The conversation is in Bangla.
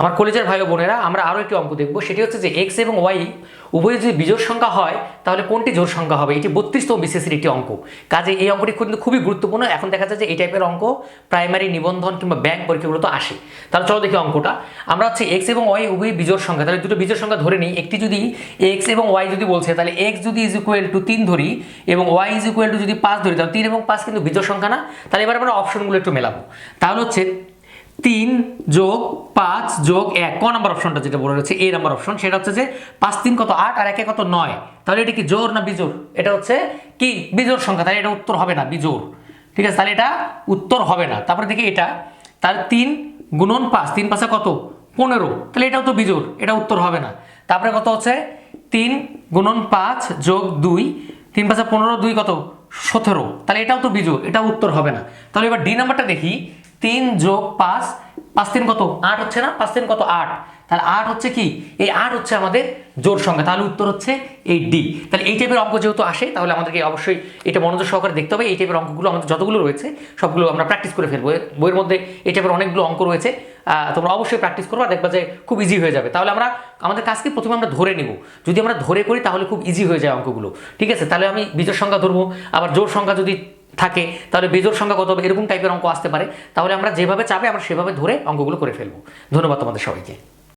আমার কলেজের ভাই বোনেরা, আমরা আরও একটি অঙ্ক দেখব। সেটি হচ্ছে যে এক্স এবং ওয়াই উভয় যদি বিজোড় সংখ্যা হয়, তাহলে কোনটি জোর সংখ্যা হবে? এটি বত্রিশতম বিশেষের একটি অঙ্ক। কাজে এই অঙ্কটি কিন্তু খুবই গুরুত্বপূর্ণ। এখন দেখা যায় যে এই টাইপের অঙ্ক প্রাইমারি নিবন্ধন কিংবা ব্যাংক পরীক্ষাগুলোতে আসে। তাহলে চলো দেখি অঙ্কটা। আমরা হচ্ছে এক্স এবং ওয়াই উভয় বিজোড় সংখ্যা। তাহলে দুটো বিজোড় সংখ্যা ধরে নিই। একটি যদি এক্স এবং ওয়াই যদি বলছে, তাহলে এক্স যদি ইজ ইকুয়াল টু তিন ধরি এবং ওয়াই ইজ ইকুয়াল টু যদি পাঁচ ধরি, তাহলে তিন এবং পাঁচ কিন্তু বিজোড় সংখ্যা না। তাহলে এবার আমরা অপশনগুলো একটু মেলাবো। তাহলে হচ্ছে তিন যোগ পাঁচ যোগ এক। ক নাম্বার অপশনটা যেটা বলে রয়েছে এই নাম্বার অপশন, সেটা হচ্ছে যে পাঁচ, তিন কত আট আর একে কত নয়। তাহলে এটা কি জোর না বিজোর? এটা হচ্ছে কি? বিজোর সংখ্যা। তাহলে এটা উত্তর হবে না, বিজোর। ঠিক আছে? তাহলে এটা উত্তর হবে না। তারপরে দেখি এটা। তাহলে তিন গুণন পাঁচ, তিন পাঁচে কত? পনেরো। তাহলে এটাও তো বিজোর, এটা উত্তর হবে না। তারপরে কত হচ্ছে? তিন গুণন পাঁচ যোগ দুই, তিন পাঁচে পনেরো, দুই কত? সতেরো। তাহলে এটাও তো বিজোর, এটা উত্তর হবে না। তাহলে এবার ডি নাম্বারটা দেখি। তিন যোগ পাঁচ পাঁচ তিন কত? আট হচ্ছে না? পাঁচ তিন কত? আট। তাহলে আট হচ্ছে কি? এই আট হচ্ছে আমাদের জোর সংখ্যা। তাহলে উত্তর হচ্ছে এই ডি। তাহলে এই টাইপের অঙ্ক যেহেতু আসে, তাহলে আমাদেরকে অবশ্যই এটা মনোযোগ সহকারে দেখতে হবে। এই টাইপের অঙ্কগুলো আমাদের যতগুলো রয়েছে, সবগুলো আমরা প্র্যাকটিস করে ফেলব। বইয়ের মধ্যে এই টাইপের অনেকগুলো অঙ্ক রয়েছে। তোমরা অবশ্যই প্র্যাকটিস করবা, দেখবা যে খুব ইজি হয়ে যাবে। তাহলে আমরা, আমাদের কাজকে প্রথমে আমরা ধরে নিব। যদি আমরা ধরে করি, তাহলে খুব ইজি হয়ে যায় অঙ্কগুলো। ঠিক আছে? তাহলে আমি বীজের সংখ্যা ধরবো। আবার জোর সংখ্যা যদি থাকে, তাহলে বেজোর সংখ্যা কত হবে? এরকম টাইপের অঙ্ক আসতে পারে। তাহলে আমরা যেভাবে চাবে আমরা সেভাবে ধরে অঙ্কগুলো করে ফেলব। ধন্যবাদ তোমাদের সবাইকে।